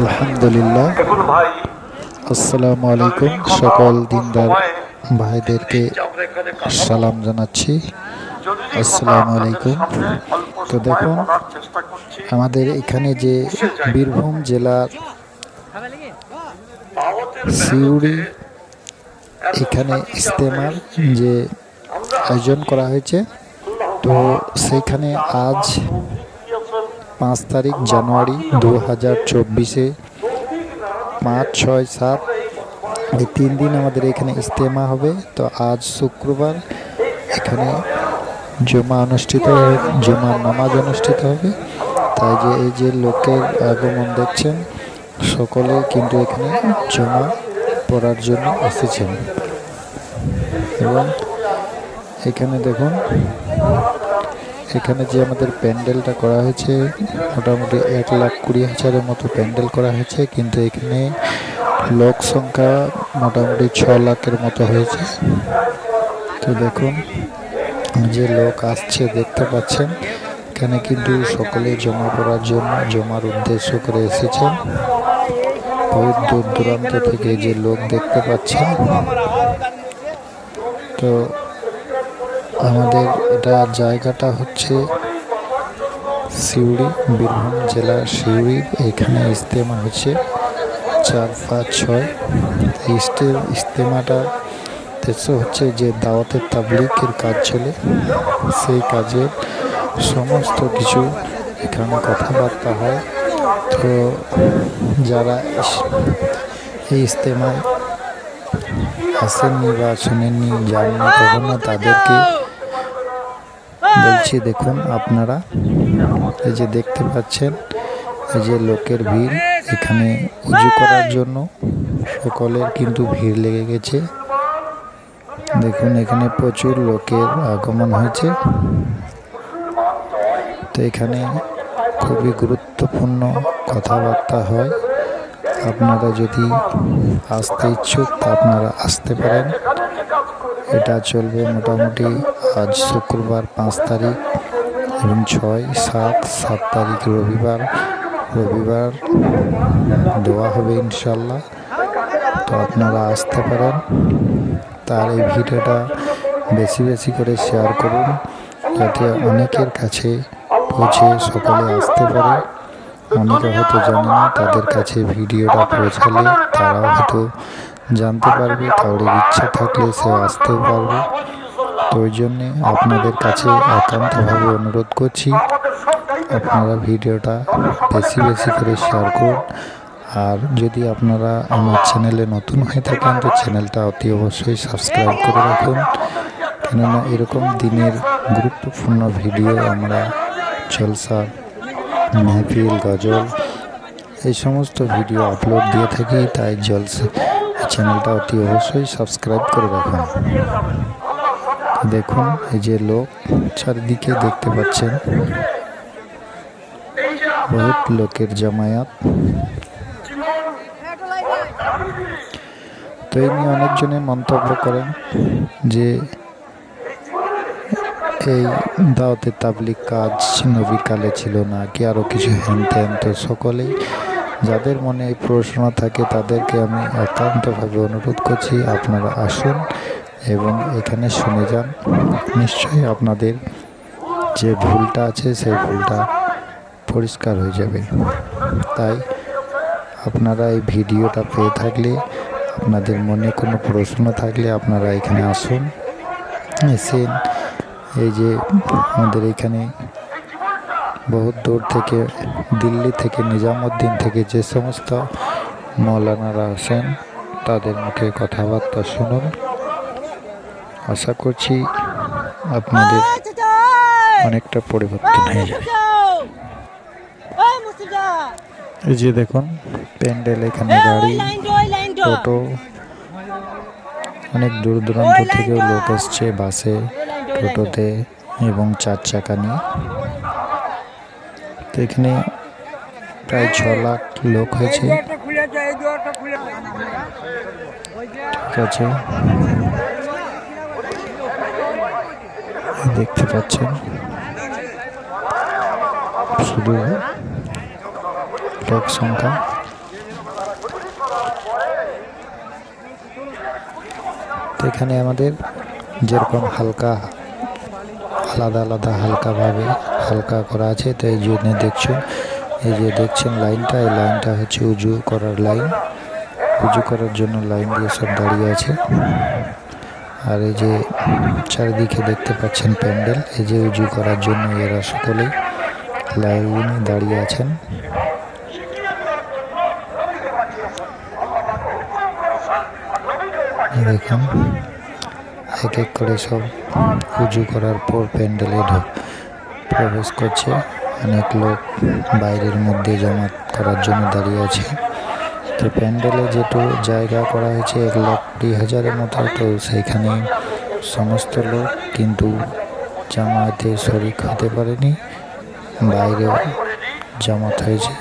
আলহামদুলিল্লাহ। আসসালামু আলাইকুম সকল দিনদার ভাইদেরকে সালাম জানাচ্ছি। আসসালামু আলাইকুম তো দেখুন, আমাদের এখানে যে বীরভূম জেলার সিউড়ি, এখানে ইস্তেমার যে আয়োজন করা হয়েছে, তো সেইখানে আজ পাঁচ তারিখ জানুয়ারি দু হাজার চব্বিশে, পাঁচ, ছয়, সাত, এই তিন দিন আমাদের এখানে ইজতেমা হবে। তো আজ শুক্রবার এখানে জমা অনুষ্ঠিত হবে জুমার নামাজ অনুষ্ঠিত হবে। তাই যে এই যে লোকের আগমন দেখছেন, সকলে কিন্তু এখানে জমা পড়ার জন্য এসেছেন। এবং এখানে দেখুন এখানে যে আমাদের প্যান্ডেলটা করা হয়েছে, মোটামুটি এক লাখ কুড়ি হাজারের মতো প্যান্ডেল করা হয়েছে, কিন্তু এখানে লোক সংখ্যা মোটামুটি ছ লাখের মতো হয়েছে। তো দেখুন, যে লোক আসছে দেখতে পাচ্ছেন, এখানে কিন্তু সকলে জমা পড়ার জন্য, জমার উদ্দেশ্য করে এসেছেন। বহুত দূর দূরান্ত থেকে যে লোক দেখতে পাচ্ছেন। তো আমাদের এটা জায়গাটা হচ্ছে সিউড়ি, বীরভূম জেলার সিউড়ি। এখানে ইজতেমা হচ্ছে চার পাঁচ ছয়। এই ইস্তে- ইস্তেমাটা উদ্দেশ্য হচ্ছে যে দাওয়াতের তাবলিকের কাজ চলে। সেই কাজের সমস্ত কিছু এখানে কথাবার্তা হয়। তো যারা এই ইস্তেমায় আসেননি বা শোনেননি জাননি কখনো তাদেরকে বলছি, দেখুন আপনারা, এই যে দেখতে পাচ্ছেন, এই যে লোকের ভিড় এখানে উজু করার জন্য, সকলের কিন্তু ভিড় লেগে গেছে। দেখুন, এখানে প্রচুর লোকের আগমন হয়েছে। তো এখানে খুবই গুরুত্বপূর্ণ কথাবার্তা হয়। আপনারা যদি আসতে ইচ্ছুক, তা আপনারা আসতে পারেন। এটা চলবে মোটামুটি আজ শুক্রবার পাঁচ তারিখ এবং ছয় সাত সাত তারিখ রবিবার। রবিবার দেওয়া হবে ইনশাল্লাহ তো আপনারা আসতে পারেন। তার এই ভিডিওটা বেশি বেশি করে শেয়ার করুন, যাতে অনেকের কাছে পৌঁছে সকলে আসতে পারে। অনেকে হয়তো জানে না তাদের কাছে ভিডিওটা পৌঁছালে তারাও হয়তো জানতে পারবে, কারোর ইচ্ছা থাকলে সে আসতেও পারবে। তো ওই জন্যে আপনাদের কাছে একান্তভাবে অনুরোধ করছি, আপনারা ভিডিওটা বেশি বেশি করে শেয়ার করুন। আর যদি আপনারা আমার চ্যানেলে নতুন হয়ে থাকেন, তো চ্যানেলটা অতি অবশ্যই সাবস্ক্রাইব করে রাখুন। কেননা এরকম দিনের গুরুত্বপূর্ণ ভিডিও আমরা জলসা, মেহফিল, গজল এই সমস্ত ভিডিও আপলোড দিয়ে থাকি, তাই জলসা চ্যানেলটা অতি অবশ্যই সাবস্ক্রাইব করে রাখুন। দেখুন, এই যে লোক চারিদিকে দেখতে পাচ্ছেন। বহুত লোকের জামায়াত। তো এই নিয়ে অনেকজনে মন্তব্য করেন যে, এই দাওয়াতের তাবলিক কাজ নবীকালে ছিল না, কি আরও কিছু হ্যান ত্যান তো সকলেই যাদের মনে এই প্রশ্ন থাকে তাদেরকে আমি একান্তভাবে অনুরোধ করছি, আপনারা আসুন এবং এখানে শুনে যান। নিশ্চয়ই আপনাদের যে ভুলটা আছে সেই ভুলটা পরিষ্কার হয়ে যাবে। তাই আপনারা এই ভিডিওটা পেয়ে থাকলে, আপনাদের মনে কোনো প্রশ্ন থাকলে আপনারা এখানে আসুন। এসে এই যে আমাদের এখানে বহুত দূর থেকে, দিল্লি থেকে, নিজামুদ্দিন থেকে যে সমস্ত মৌলানারা আসেন তাদের মুখে কথাবার্তা শুনুন। আশা করছি আপনাদের অনেকটা পরিবর্তন হয়ে যাবে। এই যে দেখুন, প্যান্ডেল এখানে গাড়ি, টোটো, অনেক দূর দূরান্ত থেকেও লোক এসছে বাসে, টোটোতে এবং চার চাকা নিয়ে। তো এখানে প্রায় ছ লাখ লোক হয়েছে। ঠিক আছে। দেখতে পাচ্ছেন। শুধু লোক সংখ্যা। এখানে আমাদের যেরকম হালকা আলাদা আলাদা হালকাভাবে হালকা করা আছে, তো এই জন্য দেখছেন, এই যে দেখছেন লাইনটা, এই লাইনটা হচ্ছে উজু করার লাইন। উজু করার জন্য লাইন দিয়ে সব দাঁড়িয়ে আছে। আর এই যে চারিদিকে দেখতে পাচ্ছেন প্যান্ডেল, এই যে উজু করার জন্য এরা সকলেই লাইনে দাঁড়িয়ে আছেন। দেখুন, এক এক করে সব উজু করার পর প্যান্ডেলে প্রবেশ করছে। অনেক লোক বাইরের মধ্যে জমা করার জন্য দাঁড়িয়ে আছে। তো প্যান্ডেলে যেটু জায়গা করা হয়েছে এক লাখ কুড়ি হাজারের মতো, তো সেইখানে সমস্ত লোক কিন্তু জামাতে শরিক হতে পারেনি। বাইরেও জামাত হয়েছে।